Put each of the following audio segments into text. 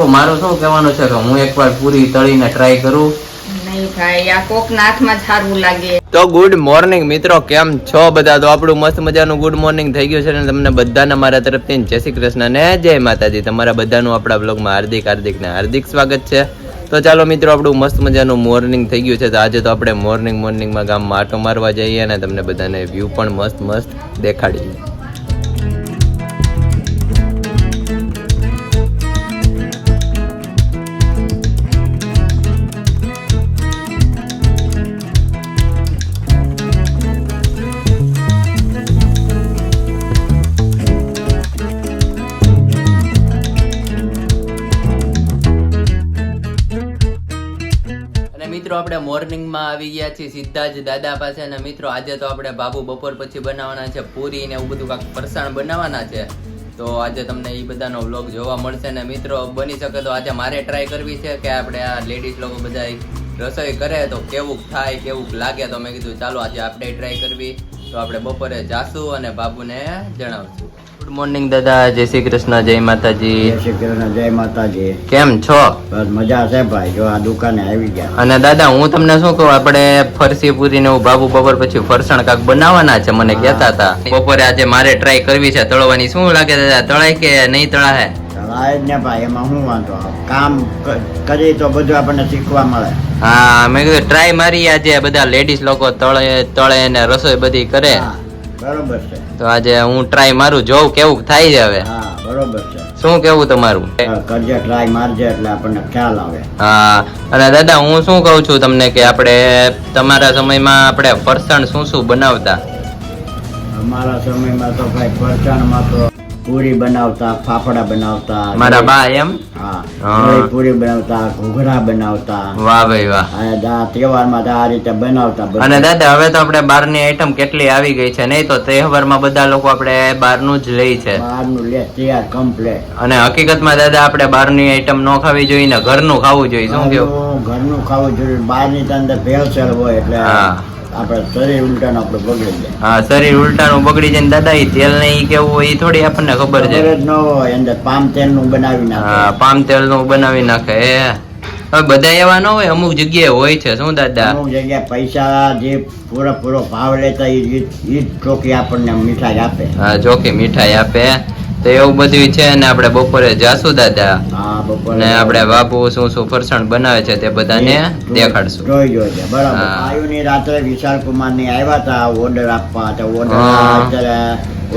બાપુ મારું શું કહેવાનું છે કે હું એકવાર પૂરી તળીને ટ્રાય કરું? નહીં ભાઈ આ કોકના હાથમાં સારું લાગે. તો ગુડ મોર્નિંગ મિત્રો કેમ છો બધા? તો આપણું મસ્ત મજાનું ગુડ મોર્નિંગ થઈ ગયું છે અને તમને બધાને મારા તરફથી. જય શ્રી કૃષ્ણ ને જય માતાજી. તમારા બધાનું આપણા બ્લોગમાં હાર્દિક હાર્દિક ને હાર્દિક સ્વાગત છે. તો ચાલો મિત્રો આપણું મસ્ત મજાનું મોર્નિંગ થઈ ગયું છે. તો આજે તો આપણે મોર્નિંગ મોર્નિંગમાં ગામમાં આટો મારવા જઈએ અને તમને બધાને વ્યૂ પણ મસ્ત મસ્ત દેખાડીએ આપણે મોર્નિંગમાં આવી ગયા છીએ સીધા જ દાદા પાસે અને મિત્રો, આજે તો આપણે બાબુ બપોર પછી બનાવવાના છે પૂરી ને એવું બધું કાંક ફરસાણ બનાવવાના છે. તો આજે તમને એ બધાનો વ્લોગ જોવા મળશે ને મિત્રો બની શકે તો આજે મારે ટ્રાય કરવી છે કે આપણે આ લેડીઝ લોકો બધા રસોઈ કરે તો કેવું થાય કેવું લાગે તો મેં કીધું ચાલો આજે આપણે ટ્રાય કરવી. તો આપણે બપોરે જાશું અને બાબુને જણાવશું. ગુડ મોર્નિંગ દાદા. જય શ્રી કૃષ્ણ જય માતાજી. જય શ્રી કૃષ્ણ જય માતાજી. કેમ છો? બસ મજા છે ભાઈ. જો આ દુકાને આવી ગયા. અને દાદા હું તમને શું કહું? આપણે ફરસી પૂરી ને બાબુ બપોર પછી ફરસાણ કાક બનાવવાના છે મને કહેતા હતા. બપોરે આજે મારે ટ્રાય કરવી છે તળવાની. શું લાગે દાદા? તળાય કે નહીં તળાય? તળાય ને ભાઈ એમાં શું વાંધો? કામ કરી તો બધું આપણને શીખવા મળે. હા મેં કીધું ટ્રાય મારી આજે. બધા લેડીઝ લોકો તળે તળે ને રસોઈ બધી કરે. બરોબર છે. તો આજે હું ટ્રાય મારું જોઉં કેવું થાય છે હવે. હા બરોબર છે. શું કેવું તમારું? કરજે ટ્રાય મારજે એટલે આપણને ખ્યાલ આવે. હા અને દાદા હું શું કહું છું તમને કે આપણે તમારા સમયમાં આપણે ફરસાણ શું શું બનાવતા? અમારા સમયમાં તો ભાઈ ફરસાણમાં તો પૂરી બનાવતા ફાફડા બનાવતા મારા બા એમ? હા. પૂરી બનાવતા ઘૂઘરા બનાવતા. વાહ ભાઈ વાહ. અને તહેવારમાં આ રીતે બનાવતા અને દાદા હવે તો આપણે બહારની આઈટમ કેટલી આવી ગઈ છે? નહીં તો તહેવારમાં બધા લોકો આપણે બહારનું જ લે છે. બહારનું લે તૈયાર કમ્પ્લેટ અને હકીકતમાં દાદા આપણે બહારની આઈટમ ન ખાવી જોઈએ ને ઘરનું ખાવું જોઈએ. શું કેવું ઘરનું ઘરનું ખાવું જોઈએ. બહારની તો અંદર ભેળસેળ હોય એટલે. આપણે શરીર ઉલટાનું આપણે બગડી જાય હા શરીર ઉલટાનું બગડી જાય દાદા એ તેલ ને ઈ કેવું એ થોડી આપણને ખબર છે. ખબર જ ન હોય અંદર પામ તેલનું બનાવી નાખે. હા પામ તેલનું બનાવી નાખે એ. હવે બધા એવા ન હોય અમુક જગ્યાએ હોય છે શું દાદા? અમુક જગ્યાએ પૈસા જે પૂરો પૂરો ભાવ લેતા એ જ ચોકી આપણને મીઠાઈ આપે. હા જોકે મીઠાઈ આપે. તો એવું બધું છે ને આપણે બપોરે જાસુ દાદા. ને આપણે બાપુ શું શું ફરસાણ બનાવે છે તે બધાને દેખાડશું. જોઈ જોઈ બરાબર. રાત્રે વિશાલ કુમારની આવ્યા હતા ઓર્ડર આપવા તો ઓર્ડર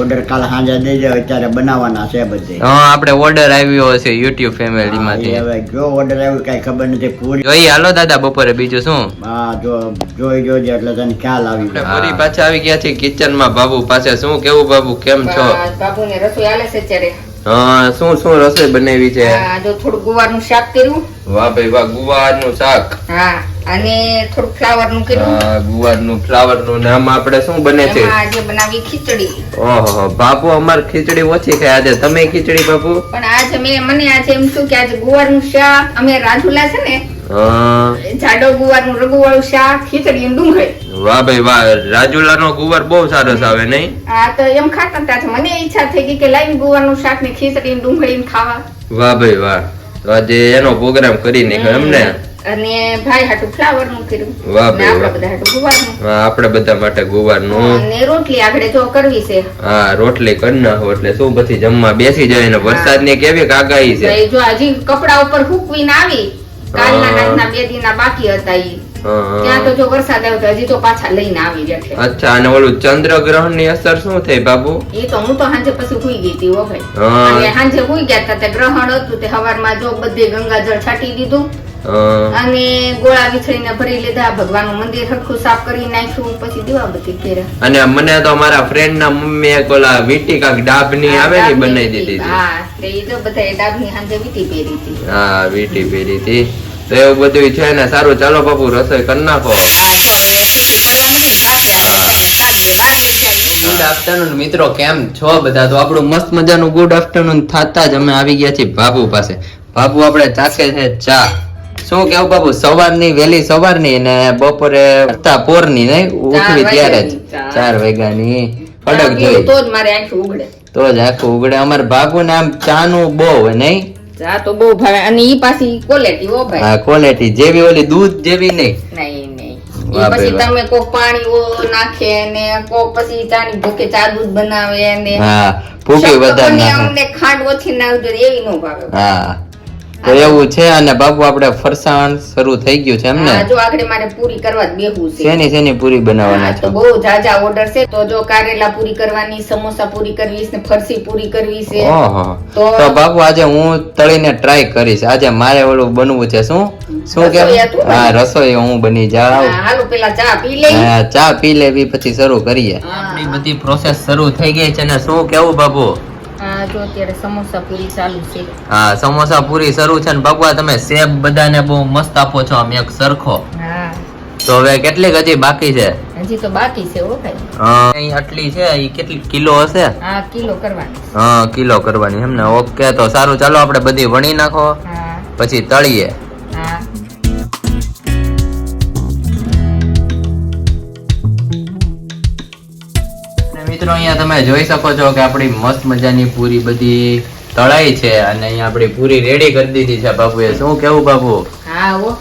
ઓર્ડર કાલ સાંજે દઈ દે અત્યારે બનાવવાના છે બધે. હા આપણે ઓર્ડર આવ્યો હશે યુટ્યુબ ફેમિલી માંથી. હવે જો ઓર્ડર આવ્યો કઈ ખબર નથી પૂરી જોઈ હાલો દાદા બપોરે બીજું શું? હા જો જોઈ જોજે એટલે તને ખ્યાલ આવી આપણે જાય. ફરી પાછા આવી ગયા છે કિચનમાં બાબુ પાસે શું કેવું બાબુ કેમ છો? બાબુ ને રસોઈ આલે છે અત્યારે. હા શું શું રસોઈ બનાવી છે? આ જો થોડું ગુવારનું શાક કર્યું. વાહ ભાઈ વાહ ગુવારનું શાક. હા. અને થોડું ફ્લાવરનું હા ગુવારનું ફ્લાવરનું નામ આપણે શું બને છે? આજે બનાવી ખીચડી. ઓહો બાપુ અમાર ખીચડી ઓછી ખાય આજે. તમે ખીચડી બાપુ? પણ આજે મેં મને આજે એમ શું કે આજે ગુવારનું શાક અમે રાજુલા છે ને જાડો ગુવારનું ગુવારનું રઘુવાળું શાક ખીચડી અને ડુંગળી. વાહ ભાઈ વાહ. રાજુલા નો ગુવાર બહુ સરસ આવે નહીં? આ તો એમ ખાતા હતા મને ઈચ્છા થઈ ગઈ કે લાઈન ગુવારનું શાક ને ખીચડી ને ડુંગળી ને ખાવા. વાહ ભાઈ વાહ. તો આજે એનો પ્રોગ્રામ કરી નાખ્યો એમ ને? અને ભાઈ હાટું ફ્લાવરનું કર્યું. વાહ ને આપણે. બધા હાટું ગુવારનું. હા, આપણે બધા માટે ગુવારનું અને રોટલી આગળ જો કરવી છે. હા રોટલી કરી નાખો એટલે શું પછી જમવા બેસી જાય ને વરસાદની કેવી આગાહી છે? જો હજી કપડા ઉપર હુકવીને આવી કાલના. રાતના બે દિનના બાકી હતા ઈ. ત્યાં તો જો વરસાદ આવ્યો હજી તો પાછા લઈને આવી બેઠે. અચ્છા અને ઓલું ચંદ્રગ્રહણની અસર શું થઈ બાબુ? એ તો હું તો સાંજે પછી હુઈ ગઈ હતી હો ભાઈ. અને સાંજે હુઈ ગયા હતા તે ગ્રહણ હતું તે હવારમાં જો બધે ગંગાજળ છાંટી દીધું. અને ગોળા વિછળીને ભરી લીધા ભગવાનનું મંદિર હરખું સાફ કરી નાખ્યું પછી દીવાબત્તી કર્યા અને મને તો અમારા ફ્રેન્ડ ના મમ્મી એક ઓલા વીટી કાક ડાબની આવે ને બનાવી દીધી હા તે ઈ તો બધા ડાબની હાંજે વીટી પહેરી હતી. હા વીટી પહેરી હતી. તો એવું બધું છે ને સારું ચાલો બાપુ રસોઈ કરી નાખો. ગુડ આફ્ટરનૂન મિત્રો કેમ છો બધા? તો આપણું મસ્ત મજાનું ગુડ આફ્ટરનૂન થતા જ અમે આવી ગયા છીએ બાબુ પાસે. બાબુ આપણે ચાખે છે ચા. શું કેવું બાબુ સવારની વહેલી સવારની ને બપોરે પોરની નહીં? ઉઠવી ત્યારે જ. ચાર. વાગ્યાની. ચા કડક જોઈ. તો જ મારે આંખી ઉગડે. તો જ આખું ઉગડે. અમારે ભાગુ ને આમ ચા નું બહુ નહીં? આ તો બહુ ભાવે. અને ઈ પાછી ક્વોલિટી હો ભાઈ. હા ક્વોલિટી જેવી ઓલી દૂધ જેવી નહીં. નહીં નહીં. પછી તમે કોક પાણી નાખે ને કોક પછી ચાની ભૂકે ચા દૂધ બનાવે ને. હા ભૂકી વધારે નાખે. અમને ખાંડ ઓછી નાખજો એવી નો ભાવે. હા. તો એવું છે અને બાપુ આપણે ફરસાણ શરૂ થઈ ગયું છે એમ ને? જો આગળ મારે પૂરી કરવા જ બેહવું છે. શેની શેની પૂરી બનાવવાના છે? બહુ જાજા ઓર્ડર છે. તો જો કારેલા પૂરી કરવાની સમોસા પૂરી કરવી છે ને ફરસી પૂરી કરવી છે. ઓહો. તો બાપુ આજે હું તળીને ટ્રાય કરીશ. આજે મારે ઓલું બનવું છે. શું? શું કે. હા રસોઈ હું બની જાવ હા, હાલો પેલા ચા પી લે હા, ચા પી લેવી પછી શરૂ કરીએ. આપણી બધી પ્રોસેસ શરૂ થઈ ગઈ છે ને શું કેવું બાપુ? હા જો અત્યારે સમોસા પૂરી ચાલુ છે. હા સમોસા પૂરી શરૂ છે ને બાપુ તમે સેબ બધાને બહુ મસ્ત આપો છો આમ એક સરખો. હા. તો હવે કેટલીક હજી બાકી છે? હજી તો બાકી છે હો ભાઈ. હા, અહીં આટલી છે એ કેટલી કિલો હશે? હા કિલો કરવાની. હા કિલો કરવાની એમ ને? ઓકે તો સારું. ચાલો આપણે બધી વણી નાખો. પછી તળીએ. મિત્રો અહીંયા તમે જોઈ શકો છો કે આપણી મસ્ત મજાની પૂરી બધી તળાઈ છે અને અહીંયા આપણી પૂરી રેડી કરી દીધી છે બાપુએ. શું કેવું બાબુ હા ઓ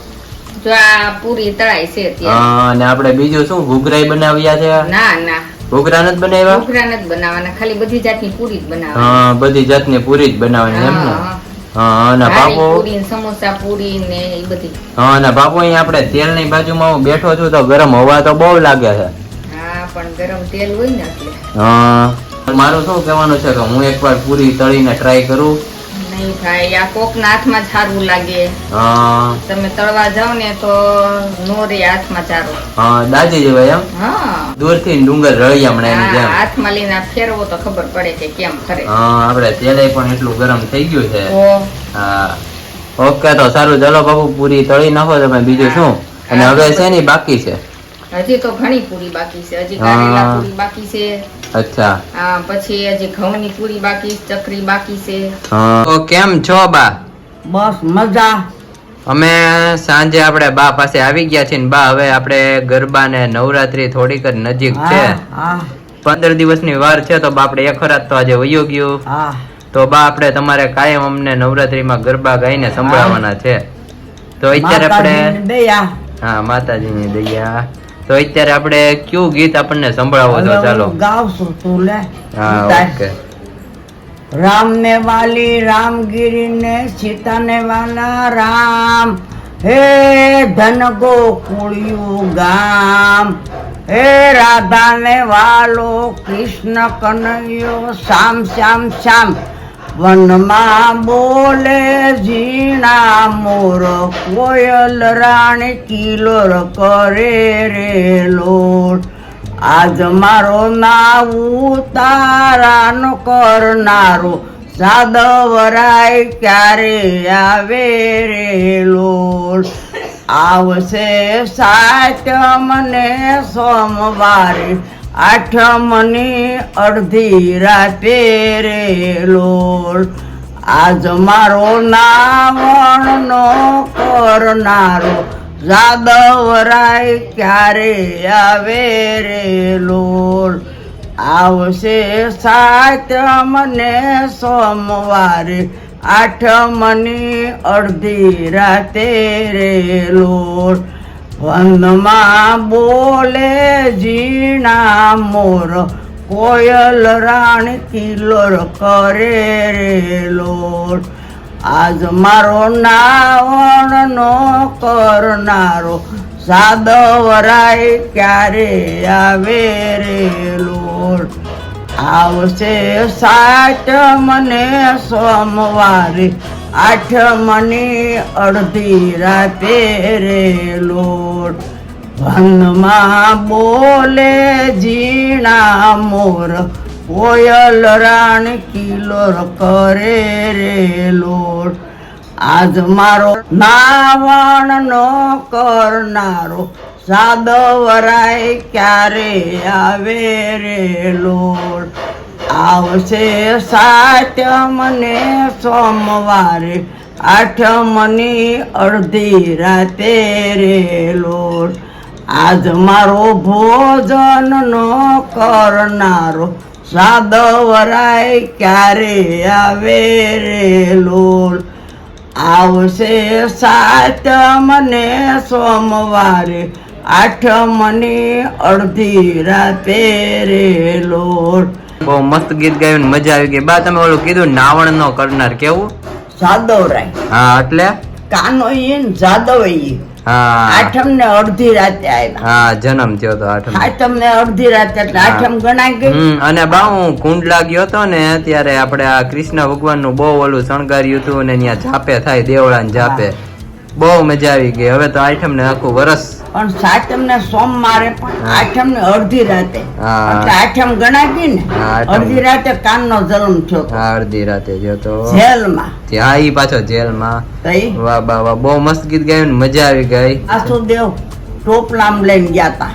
જો આ પૂરી તળાઈ છે હા, અને આપણે બીજું શું? ઘૂઘરાઈ બનાવ્યા છે? ના ના. ઘૂઘરા નથી બનાવ્યા? ઘૂઘરા નથી બનાવવાના ખાલી બધી જાતની પૂરી જ બનાવવાની. હા બધી જાતની પૂરી જ બનાવવાની એમ ને? હા, હા. બાપુ? પૂરી સમોસા પૂરી ને એ બધી. હા અને બાપુ અહીંયા આપણે તેલની બાજુમાં હું બેઠો છું તો ગરમ હવા તો બહુ લાગે છે. હા પણ ગરમ તેલ હોય ને એટલે. મારું શું કહેવાનું છે કે હું એકવાર પૂરી તળીને ટ્રાય કરું? નહીં ભાઈ આ કોક ના હાથમાં સારું લાગે. તમે તળવા જાવ ને તો નો રે હાથમાં ચારો. હા દાદી જેવાય એમ? હા. દૂરથી ડુંગર રળિયામણા એની જેમ. હાથમાં લઈને ફેરવો તો ખબર પડે કે કેમ ખરે હા આપણે તેલે પણ એટલું ગરમ થઈ ગયું છે. હા. ઓકે તો સારું. ચાલો બાપુ પૂરી તળી નાખો તમે. બીજું શું? અને હવે છે ને બાકી છે? હજી તો ઘણી પૂરી બાકી છે. હજી કારેલા પૂરી બાકી છે. અચ્છા. હા, પછી હજી ઘઉંની પૂરી બાકી ચકરી બાકી છે. તો કેમ છો બા? બસ મજા. અમે સાંજે આપણે બા પાસે આવી ગયા છીએ ને બા હવે આપણે ગરબા ને નવરાત્રી થોડીક જ નજીક છે. પંદર દિવસની વાર છે તો બા આપણે એક રાત તો આજે વયો ગયું. તો બા આપણે તમારે કાયમ અમને નવરાત્રીમાં ગરબા ગાઈને સંભળાવવાના છે. તો અત્યારે આપણે હા માતાજીની દયા. તો અત્યારે આપણે કયું ગીત આપણને સંભળાવો તો ચાલો. ગાવશું તું લે. હા ઓકે. રામ ને વાલી રામગીરી ને સીતા ને વાલા રામ. હે ધન ગોકુળિયું ગામ. હે રાધા ને વાલો કૃષ્ણ કનૈયો શામ શ્યામ શ્યામ. વનમાં બોલે ઝીણા મોર, કોયલ રાણી કિલોર કરે રે લોટ. આજ મારો નાવ તારાનો કરનારો સાદવરાય ક્યારે આવે રે લોટ? આવશે સાતમને સોમવારે આઠમની અડધી રાતે રે લોલ. આજ મારો નાવણનો કરનારો. જાદવરાય ક્યારે આવે રે લોલ? આવશે સાતમને સોમવારે. આઠમની અડધી રાતે રે લોલ. વનમાં બોલે ઝીણા મોર, કોયલ રાણી કિલોર કરે રે આજ મારો નાવણ નો કરનારો સાદવરાય ક્યારે આવે રે લોલ? આવશે સાત મને સોમવારે આઠમની અડધી રાતે રે લોટ. વનમાં બોલે ઝીણા મોર, કોયલ રાણ કિલોર કરે રે લોટ. આજ મારો નાવણનો કરનારો સાદવરાય ક્યારે આવે રે લોડ આવશે સાતમને સોમવારે આઠમની અડધી રાતે રે લોડ આજ મારો ભોજનનો કરનારો સાદવરાય ક્યારે આવે રે લોડ આવશે સાતમ ને સોમવારે આઠમની અડધી રાતે રે લોટ. બહુ મસ્ત ગીત ગાયું મજા આવી ગઈ. બા તમે ઓલું કીધું નાવણ નો કરનાર કેવું? જાદવરાય. હા એટલે? કાનો ઈન જાદવ ઈ હા. આઠમ ને અડધી રાતે આવ્યા. હા જન્મ થયો તો આઠમ આઠમ ને અડધી રાતે એટલે આઠમ ગણાય ગઈ. અને બા હું લાગ્યો ગયો તો ને ત્યારે આપણે આ કૃષ્ણ ભગવાનનું બહુ ઓલું શણગાર્યું હતું ને ત્યાં જાપે થાય દેવળા ને જાપે. બહુ મજા આવી ગઈ. હવે તો આઠમ ને આખું વરસ. પણ સાતમ ને સોમવારે પણ આઠમ ને અડધી રાતે. આઠમ ગણાય ગઈ ને અડધી રાતે કાનનો જન્મ થયો અડધી રાતે ગયો તો. જેલમાં. હા ઈ પાછો જેલમાં. વાહ વાહ વાહ. બહુ મસ્ત ગીત ગાયું ને મજા આવી ગઈ. આસુદેવ ટોપલામ લઈને ગયા તા.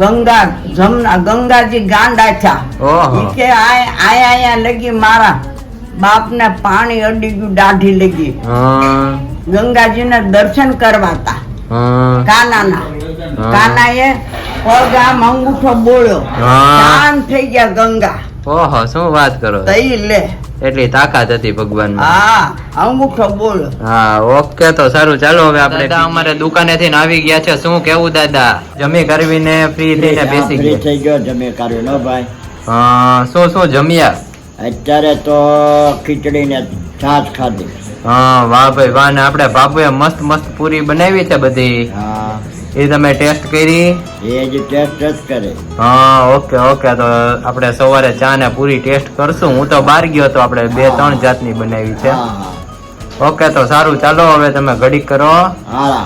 ગંગા જમના ગંગાજી ગાંડા છા કે આય આયા આયા લગી મારા બાપ ને પાણી અડી ગયું દાઢી લગી. હા. ગંગાજીને દર્શન કરવા હતા કાનાના. કાનાએ પગ મંગુઠો બોળ્યો. શાંત થઈ ગયા ગંગા. ઓહો શું વાત કરો તઈ લે. એટલી તાકાત હતી ભગવાન હા અંગૂઠો બોલ હા ઓકે તો સારું. ચાલો હવે આપણે દાદા અમારે દુકાને થી આવી ગયા છે. શું કેવું દાદા? જમી કરવીને ફ્રી થઈને બેસી ગયા. થઈ ગયો જમી કર્યો ન ભાઈ? હા શું શું જમ્યા? અત્યારે તો ખીચડી ને છાશ ખાધી. હા વાહ ભાઈ વાહ. ને આપણે બાપુએ મસ્ત મસ્ત પૂરી બનાવી છે બધી. હા. એ તમે ટેસ્ટ કરી? એ જે ટેસ્ટ જ કરે. હા ઓકે ઓકે. તો આપણે સવારે ચા ને પૂરી ટેસ્ટ કરશું. હું તો બહાર ગયો તો આપણે બે ત્રણ જાતની બનાવી છે. ઓકે તો સારું. ચાલો હવે તમે ઘડી કરો. હા.